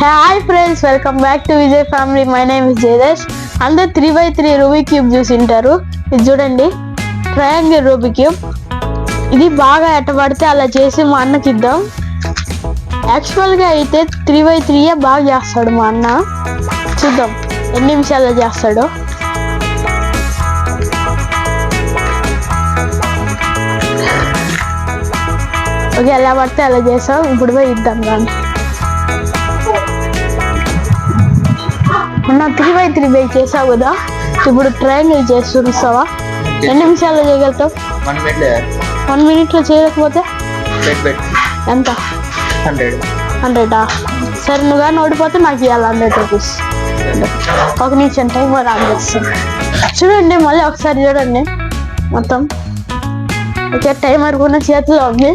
Hi friends welcome back to Vijay family my name is Jayadesh అందరు three by three Rubik's cube చూసి ఉంటారు ఇది చూడండి. Triangle ruby cube ఇది బాగా ఎట్టబడితే అలా చేసి మా అన్నకి ఇద్దాం. యాక్చువల్గా అయితే త్రీ బై త్రీయే బాగా చేస్తాడు మా అన్న. చూద్దాం ఎన్ని నిమిషాల్లో చేస్తాడో. ఓకే ఎలా పడితే అలా చేసాం. ఇప్పుడు పోయి ఇద్దాం కానీ మొన్న త్రీ బై త్రీ బై చేసావు కదా? ఇప్పుడు ట్రయాంగిల్ చేసి చూపిస్తావా ఎన్ని నిమిషాల్లో చేయగలుగుతావు? వన్ మినిట్లో బెడ్ ఎంత? హండ్రెడ్. హండ్రెడా? సరే నువ్వు కానీ ఓడిపోతే నాకు ఇవ్వాలి హండ్రెడ్ రూపీస్. ఒక నిమిషం టైం ఆన్ చేస్తాను. చూడండి మళ్ళీ ఒకసారి చూడండి. మొత్తం. ఓకే టైమర్ కూడా చేతిలో ఉంది.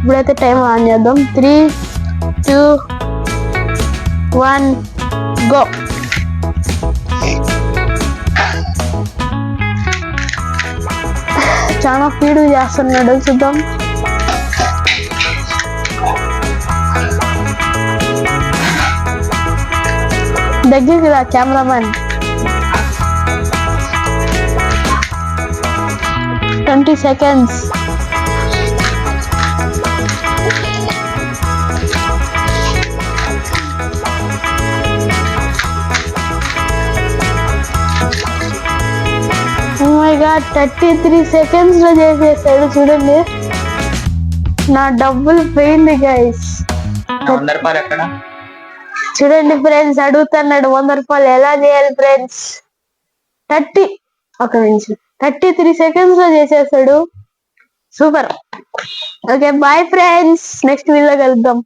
ఇప్పుడైతే టైం ఆన్ చేద్దాం. Three two one go. చాలా ఫీడ్ చేస్తున్నాడు. చూద్దాం. దగ్గరికి రా cameraman twenty seconds. God thirty three సెకండ్స్లో చేసేసాడు చూడండి. నా డబ్బులు పోయింది గైస్ వంద రూపాయలు ఎక్కడ? చూడండి ఫ్రెండ్స్ అడుగుతున్నాడు వంద రూపాయలు ఎలా చేయాలి ఫ్రెండ్స్ థర్టీ ఒక నిమిషం. థర్టీ త్రీ సెకండ్స్లో చేసేసాడు. Super. Okay bye friends next video కలుద్దాం.